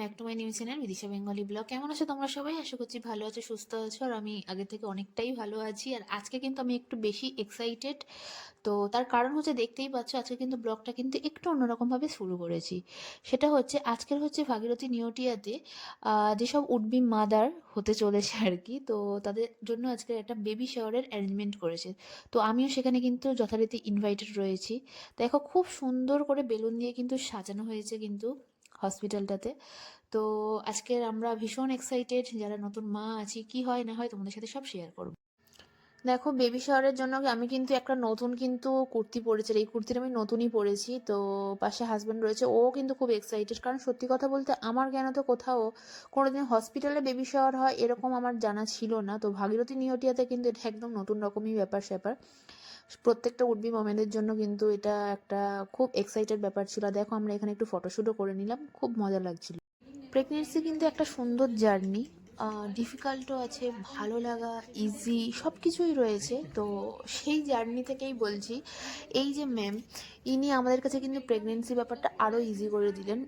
Back to my new channel Bidisha Bengali blog কেমন আছো তোমরা সবাই? আশা করছি ভালো আছো, সুস্থ আছো, আর আমি আগে থেকে অনেকটাই ভালো আছি। আর আজকে কিন্তু আমি একটু বেশি এক্সাইটেড তো তার কারণ হচ্ছে দেখতেই পাচ্ছ, আজকে কিন্তু ব্লগটা কিন্তু একটু অন্যরকমভাবে শুরু করেছি। সেটা হচ্ছে, আজকের হচ্ছে ভাগীরথী নিউটিয়াতে যেসব উডবি মাদার হতে চলেছে আর কি, তো তাদের জন্য আজকে একটা বেবি শাওয়ারের অ্যারেঞ্জমেন্ট করেছে। তো আমিও সেখানে কিন্তু যথারীতি ইনভাইটেড রয়েছি। দেখো, খুব সুন্দর করে বেলুন দিয়ে কিন্তু সাজানো হয়েছে কিন্তু। হসপিটালটাতে। তো আজকের আমরা ভীষণ এক্সাইটেড যারা নতুন মা আছি, কি হয় না হয় তোমাদের সাথে সব শেয়ার করব। দেখো বেবি শাওয়ারের জন্য আমি কিন্তু একটা নতুন কিন্তু কুর্তি পরেছি এই কুর্তিটা আমি নতুনই পরেছি। তো পাশে হাজব্যান্ড রয়েছে, ও কিন্তু খুব এক্সাইটেড কারণ সত্যি কথা বলতে আমার জ্ঞান তো কোথাও কোনোদিন হসপিটালে বেবি শাওয়ার হয় এরকম আমার জানা ছিল না। তো ভাগীরথী নিয়টিয়াতে কিন্তু এটা একদম নতুন রকমই ব্যাপার স্যাপার প্রত্যেকটা উডবি মোমেনের জন্য কিন্তু এটা একটা খুব এক্সাইটেড ব্যাপার ছিল। দেখো আমরা এখানে একটু ফটোশ্যুটও করে নিলাম, খুব মজা লাগছিল। প্রেগনেন্সি কিন্তু একটা সুন্দর জার্নি ডিফিকাল্টও আছে, ভালো লাগা ইজি সব কিছুই রয়েছে। তো সেই জার্নি থেকেই বলছি, এই যে ম্যাম ইনি আমাদের কাছে কিন্তু প্রেগনেন্সি ব্যাপারটা আরও ইজি করে দিলেন।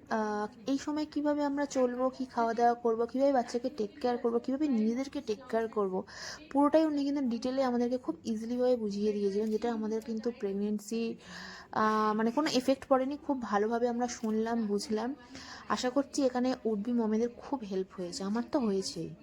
এই সময় কীভাবে আমরা চলবো, কি খাওয়া দাওয়া করব, কীভাবে বাচ্চাকে টেক কেয়ার করব, কীভাবে নিজেদেরকে টেক কেয়ার করব, পুরোটাই উনি কিন্তু ডিটেলে আমাদেরকে খুব ইজিলিভাবে বুঝিয়ে দিয়েছিলেন, যেটা আমাদের কিন্তু প্রেগনেন্সি মানে কোনো এফেক্ট পড়েনি, খুব ভালোভাবে আমরা শুনলাম, বুঝলাম। আশা করছি এখানে উডবি মমেদের খুব হেল্প হয়েছে, আমার তো হয়েছেই जी।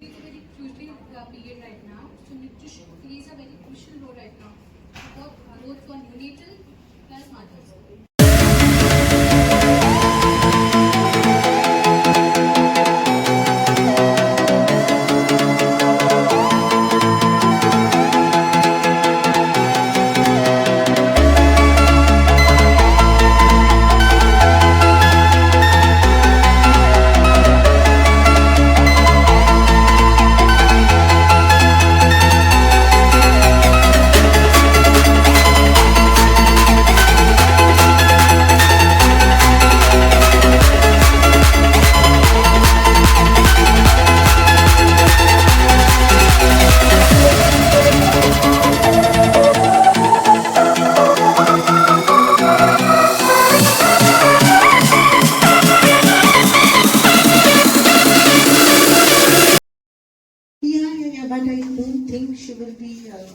Will be, uh,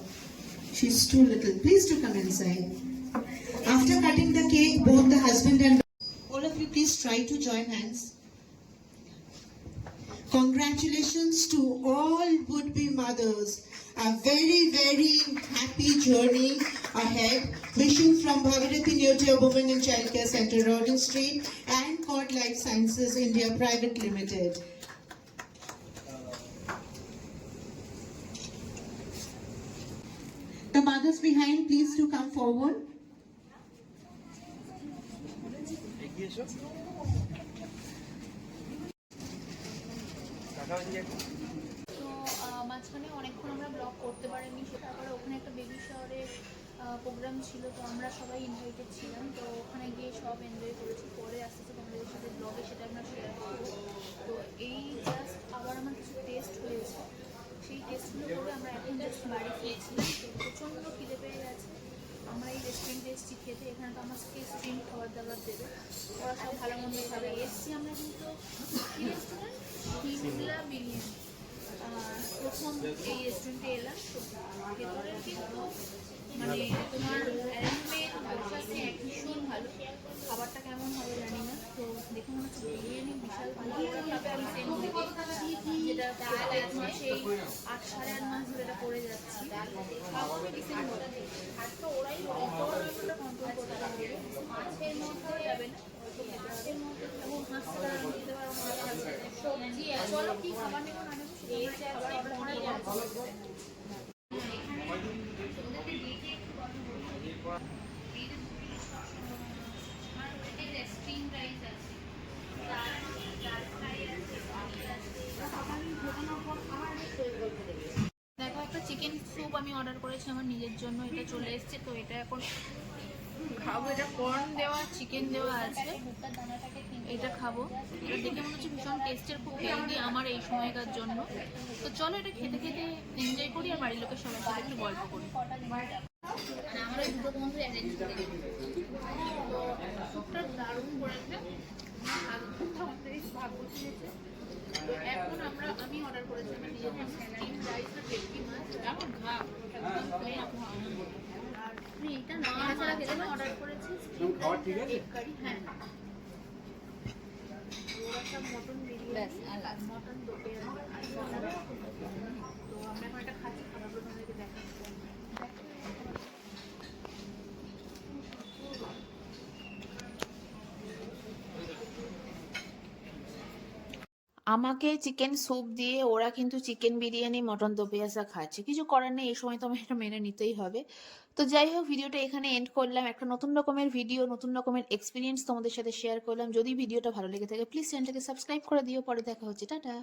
she's too little. Please do come inside. After cutting the cake, both the husband and all of you, please try to join hands. Congratulations to all would-be mothers. A very, very happy journey ahead. Wishing from Bhagirathi Neotia Women and Childcare Center, Rawdon Street and Cod Life Sciences India Private Limited. The mothers behind, please to come forward. তো মাঝখানে অনেকক্ষণ আমরা blog করতে পারিনি তারপরে ওখানে একটা baby শাওয়ারের programme ছিল তো আমরা সবাই ইনভাইটেড ছিলাম তো ওখানে গিয়ে সব এনজয় করেছি পরে আস্তে আস্তে তোমাদের সাথে ব্লগে সেটা আমরা শেয়ার করব তো এই জাস্ট আবার আমার কিছু টেস্ট হয়েছে আমরা বাড়ি খেয়েছিলাম প্রচণ্ড খিদে পেয়ে গেছে। আমরা এই রেস্টুরেন্টে এসেছি খেতে, এখানে তো আমাকে স্ট্রিম খাবার দাবার দেবে? ওরা ভালো মন্দ এসছি আমরা কিন্তু কি এই রেস্টুরেন্টে এলাম, তো মানে তোমার ভীষণ ভালো। খাবারটা কেমন হবে জানি না, তো দেখে মনে হচ্ছে বিরিয়ানি বিশাল ভালো। যেটা প্রত্যেক মাসে আট সাড়ে আট মাস ধরে এটা করে যাচ্ছি। আর তো ওরাই কন্ট্রোল করতে হবে। মাছের মধ্যে যাবে না? মাছের মধ্যে এবং হাঁসতে পারব দিতে পারব না সবজি চলো কি খাবার নেব? না নেব সেটা খাবার অর্ডার করে যাচ্ছি দেখো একটা চিকেন স্যুপ আমি অর্ডার করেছি আমার নিজের জন্য এটা চলে এসেছে তো এটা এখন খাব এটা কর্ন দেওয়া চিকেন দেওয়া আছে এটা খাব এটা দেখে মনে হচ্ছে ভীষণ টেস্টের খুব হেলদি আমার এই সময়কার জন্য তো চলো এটা খেতে খেতে এনজয় করি আর বাড়ির লোকের সবার সাথে একটু গল্প করি আমরা দারুণ করেছে এখন আমি অর্ডার করেছি আমার নিজের স্টিম রাইস আর ভেটকি মাছ এখন ভাগ আর আমি এইটা না ছাড়া খেতে অর্ডার করেছি স্টিম রাইস কারি হ্যাঁ। মটন বিরিয়ানি আর মটন দোকান আর তো আমরা এখন একটা খাচ্ছি খাবারগুলো তোমাদেরকে দেখাচ্ছি। আমাকে চিকেন স্যুপ দিয়ে ওরা কিন্তু চিকেন বিরিয়ানি, মটন দো পেঁয়াজা খাচ্ছে। কিছু করার নেই, এই সময় তো আমার মেনে নিতেই হবে। তো যাই হোক, ভিডিওটা এখানে এন্ড করলাম। একটা নতুন রকমের ভিডিও নতুন রকমের এক্সপিরিয়েন্স তোমাদের সাথে শেয়ার করলাম। যদি ভিডিওটা ভালো লেগে থাকে প্লিজ চ্যানেলটাকে সাবস্ক্রাইব করে দিও। পরে দেখা হচ্ছে, টাটা।